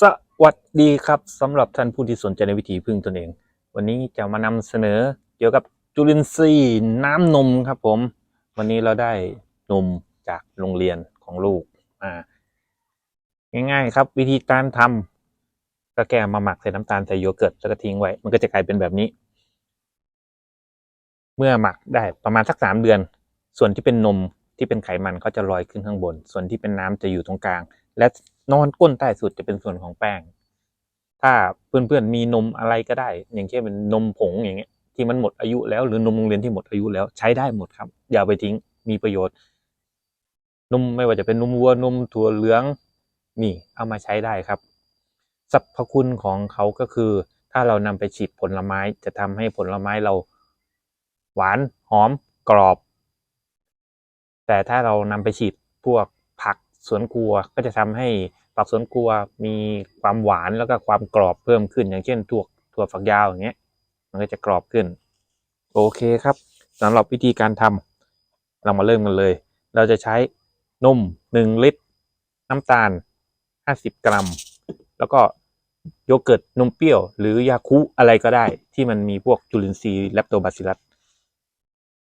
สวัสดีครับสำหรับท่านผู้ที่สนใจในวิธีพึ่งตนเอง วันนี้จะมานำเสนอเกี่ยวกับจุลินทรีย์น้ำนมครับผม วันนี้เราได้นมจากโรงเรียนของลูกมาง่ายๆ ครับ วิธีการทำก็แกมาหมักใส่น้ำตาลใส่โยเกิร์ตแล้วก็ทิ้งไว้ มันก็จะกลายเป็นแบบนี้ เมื่อหมักได้ประมาณสักสามเดือน ส่วนที่เป็นนมที่เป็นไขมันก็จะลอยขึ้นข้างบน ส่วนที่เป็นน้ำจะอยู่ตรงกลาง และ นอนก้นใต้สุดจะเป็นส่วนของแป้ง ถ้าเพื่อนๆมีนมอะไรก็ได้ อย่างเช่นเป็นนมผงอย่างเงี้ยที่มันหมดอายุแล้วหรือนมโรงเรียนที่หมดอายุแล้วใช้ได้หมดครับ อย่าไปทิ้งมีประโยชน์ นมไม่ว่าจะเป็นนมวัวนมถั่วเหลืองนี่เอามาใช้ได้ครับสรรพคุณของเขาก็คือ ถ้าเรานำไปฉีดผลไม้จะทำให้ผลไม้เรา หวานหอมกรอบ แต่ถ้าเรานำไปฉีดพวกผัก สวนครัวก็จะทำให้ผักสวนครัวมีความหวานแล้วก็ความกรอบเพิ่มขึ้น อย่างเช่นถั่วถั่วฝักยาวอย่างเงี้ย มันก็จะกรอบขึ้น โอเคครับสำหรับวิธีการทำเรามาเริ่มกันเลย เราจะใช้นม1ลิตร น้ำตาล 50 กรัม แล้วก็โยเกิร์ตนมเปรี้ยว หรือยาคุอะไรก็ได้ ที่มันมีพวกจุลินทรีย์แลคโตบาซิลัส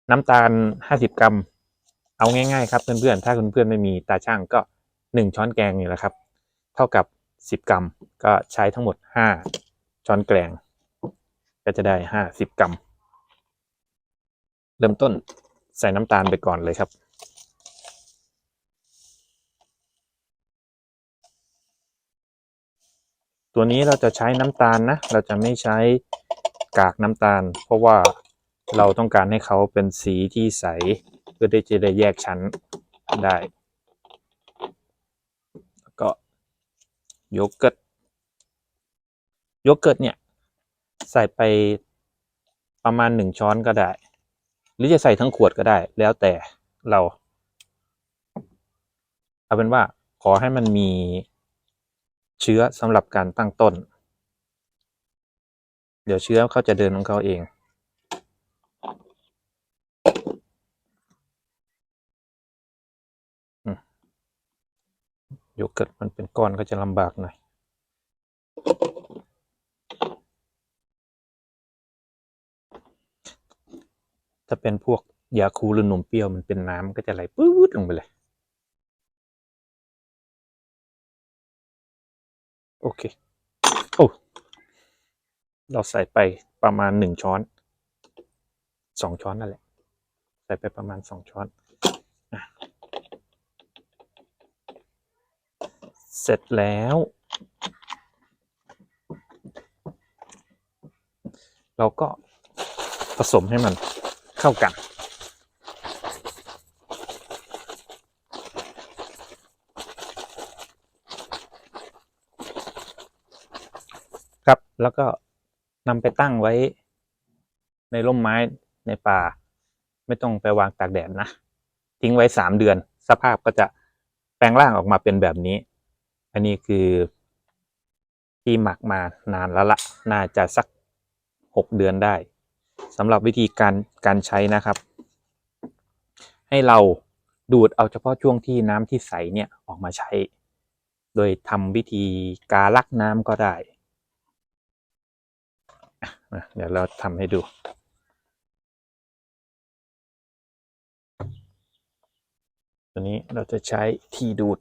น้ำตาล 50 กรัม เอาง่ายๆครับเพื่อนๆ ถ้าเพื่อนๆไม่มีตาช่างก็ 1 ช้อนแกงนี่แหละครับ เท่ากับ 10 กรัม ก็ใช้ทั้งหมด 5 ช้อนแกง ก็จะได้ 50 กรัม เริ่มต้นใส่น้ำตาลไปก่อนเลยครับตัวนี้เราจะใช้น้ำตาลนะ เราจะไม่ใช้กากน้ำตาล เพราะว่าเราต้องการให้เขาเป็นสีที่ใส พื่อที่จะได้แยกชั้นได้แล้วก็โยเกิร์ตโยเกิร์ตเนี่ย ใส่ไปประมาณหนึ่งช้อนก็ได้ หรือจะใส่ทั้งขวดก็ได้ แล้วแต่เรา เอาเป็นว่าขอให้มันมีเชื้อสำหรับการตั้งต้น เดี๋ยวเชื้อเขาจะเดินของเขาเอง ยเกิร์ตมันเป็นก้อนก็จะลำบากหน่อยถ้าเป็นพวกยาคูหรือนมเปรี้ยวมันเป็นน้ำก็จะไหลปื๊ดลงไปเลย โอเค โอ้ เราใส่ไปประมาณหนึ่งช้อนสองช้อนนั่นแหละ ใส่ไปประมาณสองช้อนอะ เสร็จแล้ว เราก็ผสมให้มันเข้ากันครับแล้วก็นำไปตั้งไว้ ในร่มไม้ในป่า ไม่ต้องไปวางตากแดดนะ ทิ้งไว้สามเดือน สภาพก็จะแปลงร่างออกมาเป็นแบบนี้ อันนี้คือที่หมักมานานแล้วละน่าจะสักหกเดือนได้สำหรับวิธีการการใช้นะครับ ให้เราดูดเอาเฉพาะช่วงที่น้ำที่ใสเนี่ยออกมาใช้ โดยทำวิธีการลักน้ำก็ได้ เดี๋ยวเราทำให้ดูตัวนี้เราจะใช้ที่ดูด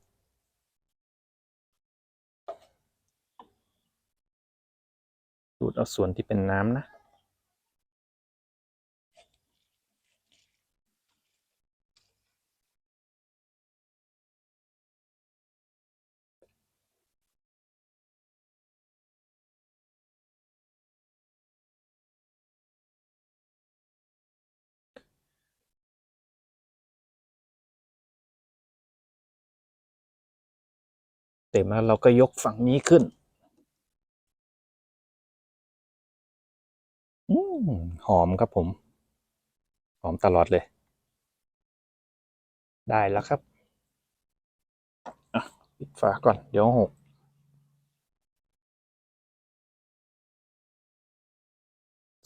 ดเอาส่วนที่เป็นน้ำนะ เต็มแล้วเราก็ยกฝั่งนี้ขึ้น หอมครับผม หอมตลอดเลย ได้แล้วครับปิดฝาก่อน เดี๋ยวหก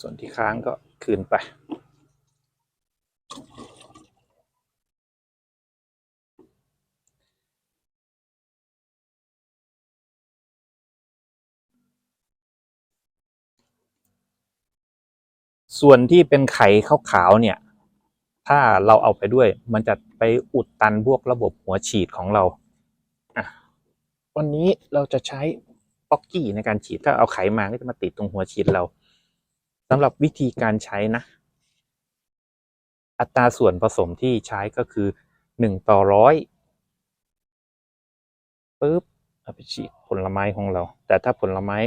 ส่วนที่ค้างก็คืนไป ส่วนที่เป็นไข่ขาวๆเนี่ย ถ้าเราเอาไปด้วย มันจะไปอุดตันพวกระบบหัวฉีดของเรา วันนี้เราจะใช้ป๊อกกี้ในการฉีด ถ้าเอาไขมาก็จะมาติดตรงหัวฉีดเราสำหรับวิธีการใช้นะ อัตราส่วนผสมที่ใช้ก็คือหนึ่งต่อร้อยปุ๊บเอาไปฉีดผลไม้ของเรา แต่ถ้าผลไม้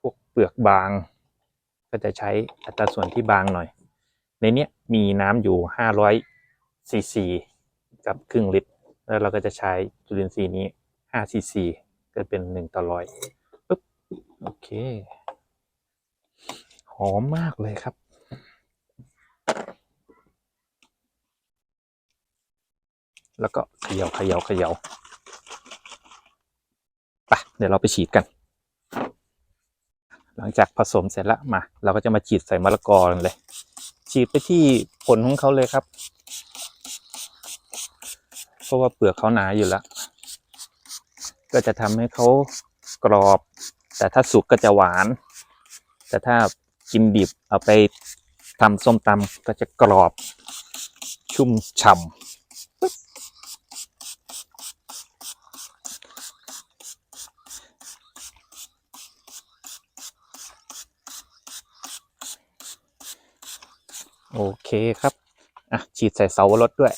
พวกเปลือกบาง ก็จะใช้อัตราส่วนที่บางหน่อย ในนี้มีน้ำอยู่ห้าร้อยซีซีกับครึ่งลิตร แล้วเราก็จะใช้จุลินทรีย์นี้ห้าซีซีก็เป็นหนึ่งต่อร้อยปุ๊บโอเค หอมมากเลยครับแล้วก็เขย่าเขย่าเขย่าไปเดี๋ยวเราไปฉีดกัน หลังจากผสมเสร็จแล้วมา เราก็จะมาฉีดใส่มะละกอนเลย ฉีดไปที่ผลของเขาเลยครับ เพราะว่าเปลือกเขาหนาอยู่แล้ว ก็จะทำให้เขากรอบ แต่ถ้าสุกก็จะหวาน แต่ถ้ากินดิบเอาไปทำส้มตำก็จะกรอบ ชุ่มฉ่ำ โอเคครับ อะ ฉีดใส่เสารสด้วย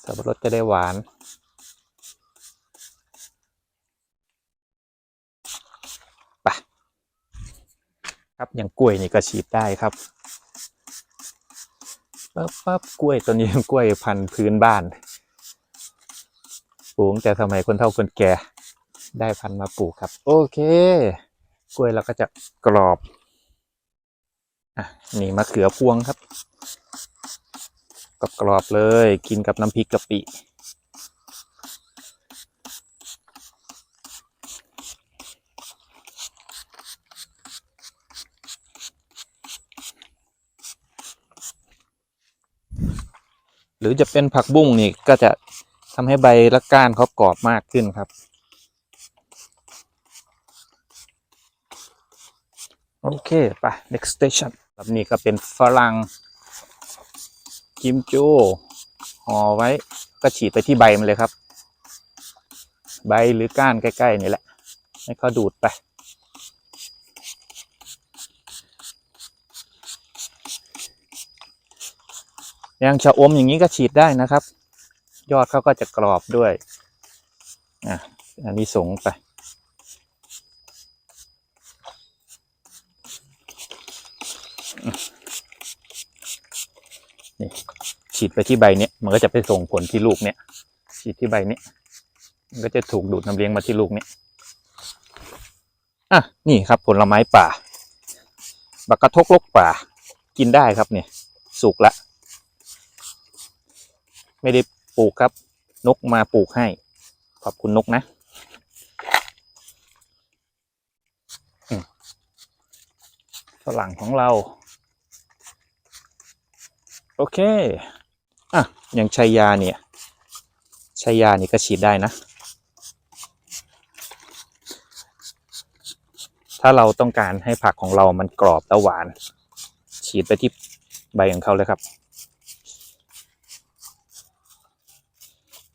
เสารสจะได้หวาน ไป ครับอย่างกล้วยนี่ก็ฉีดได้ครับปั๊บปั๊บกล้วยตัวนี้กล้วยพันธุ์พื้นบ้านปลูกแต่สมัยคนเฒ่าคนแก่ได้พันธุ์มาปลูกครับ โอเค กล้วยเราก็จะกรอบ อะ นี่มะเขือพวงครับ กรอบๆเลย กินกับน้ำพริกกะปิหรือจะเป็นผักบุ้งนี่ก็จะทำให้ใบและก้านเขากรอบมากขึ้นครับ โอเค ไป next station แบบนี้ก็เป็นฝรั่งกิมจูห่อไว้ก็ฉีดไปที่ใบมันเลยครับ ใบหรือก้านใกล้ๆนี่แหละ ให้เขาดูดไปย่างชะอมอย่างนี้ก็ฉีดได้นะครับ ยอดเขาก็จะกรอบด้วย อะ อันนี้สงไป นี่ฉีดไปที่ใบเนี้ยมันก็จะไปส่งผลที่ลูกเนี้ยฉีดที่ใบเนี้ยมันก็จะถูกดูดน้ำเลี้ยงมาที่ลูกเนี้ยอะนี่ครับผลไม้ป่า บักกระทกลกป่า กินได้ครับเนี่ยสุกละ ไม่ได้ปลูกครับ นกมาปลูกให้ ขอบคุณนกนะฝรั่งของเรา โอเค อะ อย่างชัยยาเนี่ยชัยยานี่ก็ฉีดได้นะ ถ้าเราต้องการให้ผักของเรามันกรอบและหวาน ฉีดไปที่ใบของเขาเลยครับ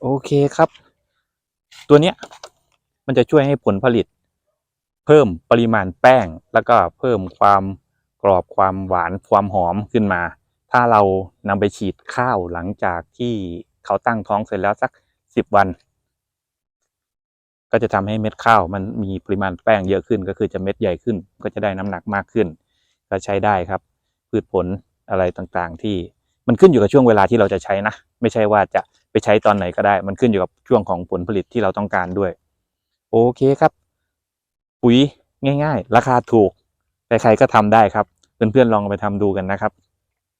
โอเคครับ ตัวเนี้ยมันจะช่วยให้ผลผลิต เพิ่มปริมาณแป้ง แล้วก็เพิ่มความกรอบความหวานความหอมขึ้นมา ถ้าเรานำไปฉีดข้าวหลังจากที่เขาตั้งท้องเสร็จแล้วสักสิบวัน ก็จะทำให้เม็ดข้าวมันมีปริมาณแป้งเยอะขึ้น ก็คือจะเม็ดใหญ่ขึ้น ก็จะได้น้ำหนักมากขึ้น ก็ใช้ได้ครับ พืชผลอะไรต่างๆ ที่มันขึ้นอยู่กับช่วงเวลาที่เราจะใช้นะ ไม่ใช่ว่าจะไปใช้ตอนไหนก็ได้ มันขึ้นอยู่กับช่วงของผลผลิตที่เราต้องการด้วย โอเคครับ ปุ๋ยง่าย ๆ ราคาถูกใครๆก็ทำได้ครับ เพื่อนๆลองไปทำดูกันนะครับ